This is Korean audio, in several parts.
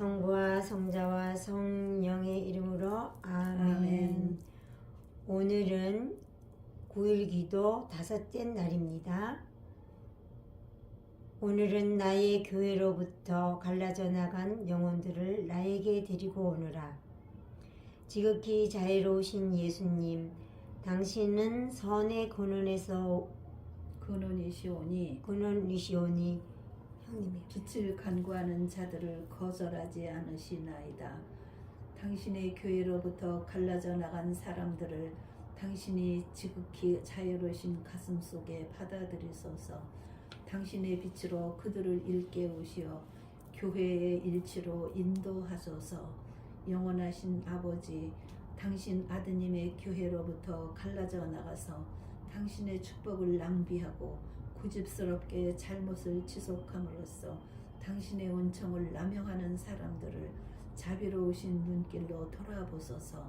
성부와 성자와 성령의 이름으로 아멘. 아멘. 오늘은 9일 기도 다섯째 날입니다. 오늘은 나의 교회로부터 갈라져 나간 영혼들을 나에게 데리고 오느라. 지극히 자애로우신 예수님, 당신은 선의 근원에서 근원이시오니 근원이시오니 형님이요. 빛을 간구하는 자들을 거절하지 않으시나이다. 당신의 교회로부터 갈라져 나간 사람들을 당신이 지극히 자유로우신 가슴 속에 받아들이소서. 당신의 빛으로 그들을 일깨우시어 교회의 일치로 인도하소서. 영원하신 아버지, 당신 아드님의 교회로부터 갈라져 나가서 당신의 축복을 낭비하고 고집스럽게 잘못을 지속함으로써 당신의 은총을 남용하는 사람들을 자비로우신 눈길로 돌아보소서.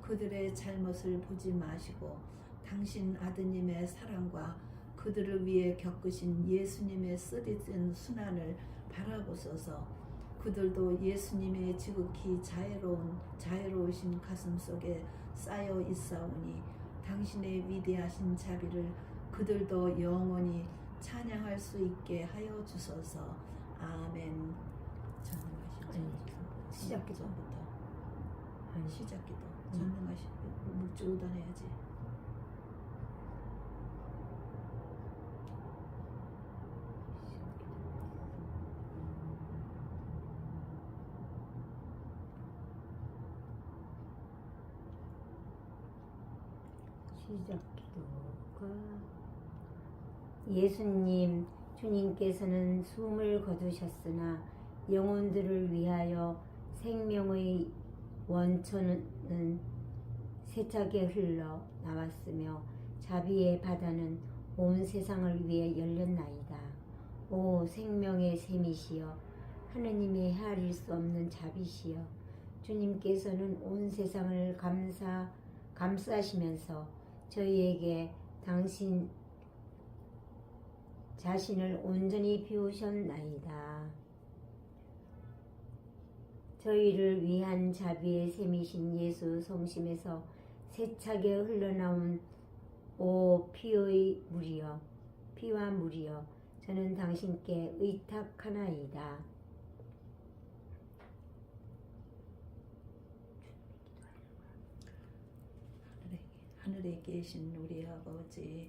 그들의 잘못을 보지 마시고 당신 아드님의 사랑과 그들을 위해 겪으신 예수님의 쓰디쓴 순환을 바라보소서. 그들도 예수님의 지극히 자애로운 자애로우신 가슴 속에 쌓여 있사오니 당신의 위대하신 자비를 그들도 영원히 찬양할 수 있게 하여 주소서. 아멘. 전능하신 시작 기도. 부터 아니, 시작 기도. 음. 전능하신 물주 우단해야지. 시작 기도가 예수님 주님께서는 숨을 거두셨으나 영혼들을 위하여 생명의 원천은 세차게 흘러 나왔으며 자비의 바다는 온 세상을 위해 열렸나이다. 오 생명의 샘이시여 하느님의 헤아릴 수 없는 자비시여 주님께서는 온 세상을 감사 감싸시면서 저희에게 당신 자신을 온전히 비우셨나이다. 저희를 위한 자비의 샘이신 예수 성심에서 세차게 흘러나온 오 피의 물이여 피와 물이여 저는 당신께 의탁하나이다. 하늘에 계신 우리 아버지,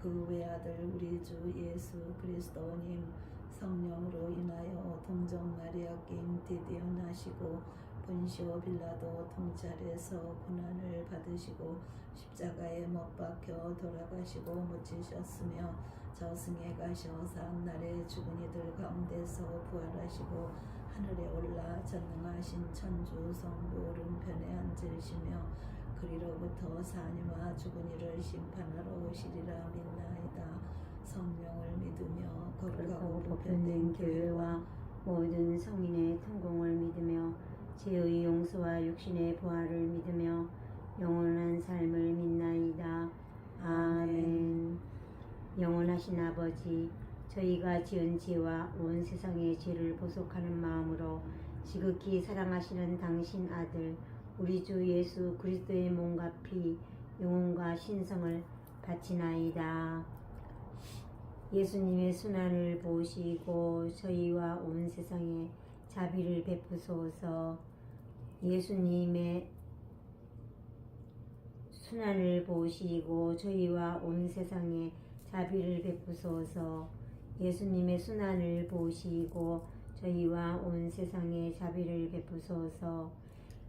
그 외아들 우리 주 예수 그리스도님 성령으로 인하여 동정 마리아께 잉태되어 나시고 본시오 빌라도 통찰에서 고난을 받으시고 십자가에 못 박혀 돌아가시고 묻히셨으며 저승에 가셔 사날에 죽은 이들 가운데서 부활하시고 하늘에 올라 전능하신 천주 성부 오른편에 앉으시며 그리로부터 사니와 죽은 이를 심판하러 오시리라 믿나이다. 성령을 믿으며 거룩하고 보편된 교회와 모든 성인의 통공을 믿으며 죄의 용서와 육신의 부활을 믿으며 영원한 삶을 믿나이다. 아멘. 영원하신 아버지, 저희가 지은 죄와 온 세상의 죄를 보속하는 마음으로 지극히 사랑하시는 당신 아들 우리 주 예수 그리스도의 몸과 피, 영혼과 신성을 바치나이다. 예수님의 순환을 보시고 저희와 온 세상에 자비를 베푸소서. 예수님의 순환을 보시고 저희와 온 세상에 자비를 베푸소서. 예수님의 순환을 보시고 저희와 온 세상에 자비를 베푸소서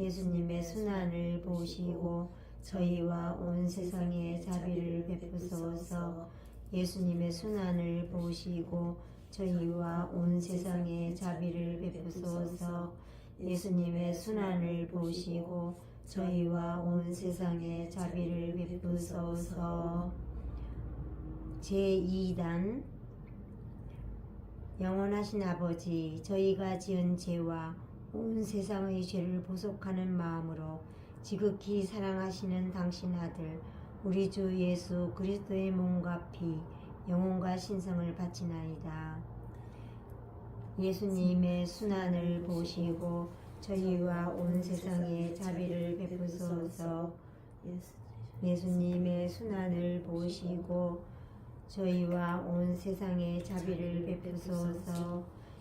예수님의 순환을 보시고 저희와 온 세상에 자비를 베푸소서. 예수님의 순환을 보시고 저희와 온 세상에 자비를 베푸소서. 예수님의 순환을 보시고 저희와 온 세상에 자비를 베푸소서. 제2단. 영원하신 아버지 저희가 지은 죄와 온 세상의 죄를 보속하는 마음으로 지극히 사랑하시는 당신 아들 우리 주 예수 그리스도의 몸과 피 영혼과 신성을 바치나이다. 예수님의 순환을 보시고 저희와 온 세상에 자비를 베푸소서 예수 예수님의 순환을 보시고 저희와 온 세상에 자비를 베푸소서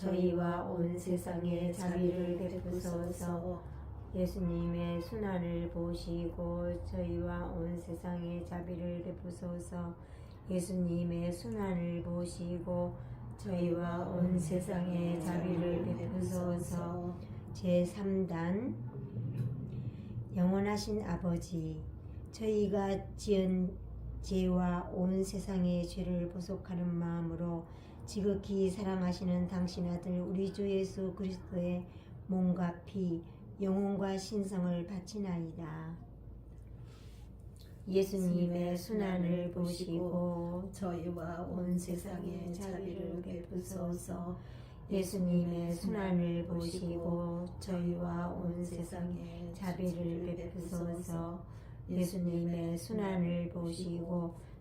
저희와 온 세상에 자비를 베푸소서. 예수님의 순환을 보시고 저희와 온 세상에 자비를 베푸소서. 예수님의 순환을 보시고 저희와 온 세상에 자비를 베푸소서. 제3단. 영원하신 아버지 저희가 지은 죄와 온 세상의 죄를 보속하는 마음으로 지극히 사랑하시는 당신 아들 우리 주 예수 그리스도의 몸과 피 영혼과 신성을 바치나이다. 예수님의 순환을 보시고 저희와 온 세상에 자비를 베푸소서 예수님의 순환을 보시고 저희와 온 세상에 자비를 베푸소서 예수님의 순환을 보시고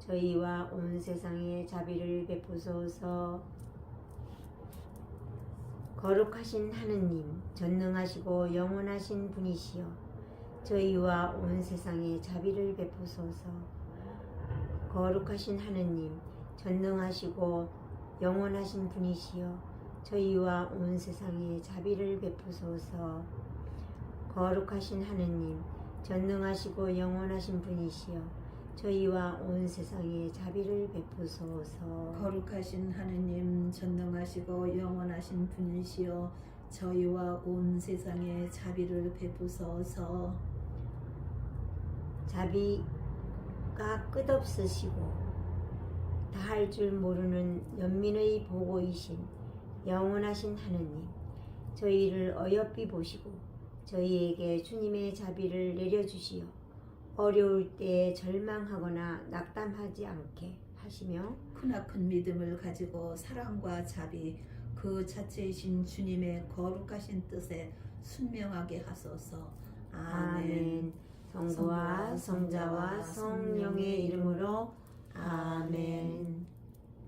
저희와 온 세상에 자비를 베푸소서. 거룩하신 하느님 전능하시고 영원하신 분이시여 저희와 온 세상에 자비를 베푸소서. 거룩하신 하느님 전능하시고 영원하신 분이시여 저희와 온 세상에 자비를 베푸소서. 거룩하신 하느님 전능하시고 영원하신 분이시여 저희와 온 세상에 자비를 베푸소서. 거룩하신 하느님 전능하시고 영원하신 분이시여 저희와 온 세상에 자비를 베푸소서. 자비가 끝없으시고 다 할 줄 모르는 연민의 보고이신 영원하신 하느님 저희를 어여삐 보시고 저희에게 주님의 자비를 내려주시어 어려울 때 절망하거나 낙담하지 않게 하시며 크나큰 믿음을 가지고 사랑과 자비 그 자체이신 주님의 거룩하신 뜻에 순명하게 하소서. 아멘. 아멘 성부와 성자와 성령의 이름으로. 아멘